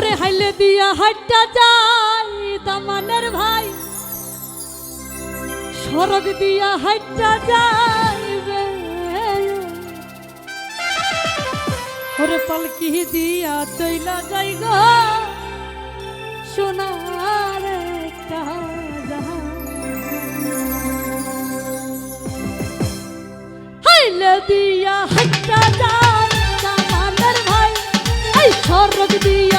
ওরে হাইলে দিয়া হাইটা যাই দামানের ভাই। সরগ দিয়া হাইটা যাই ওরে পালকি দিয়া চইলা যাই গো। সোনার হাইলে দিয়া হাইটা যাই দামানের ভাই। এই সরগ দিয়া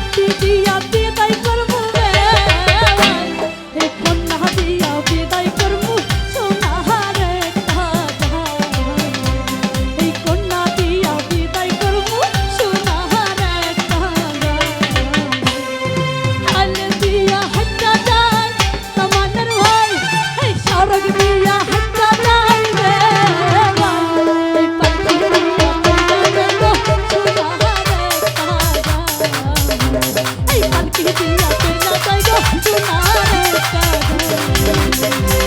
happy, be happy. किया करना करो तुम्हारे करो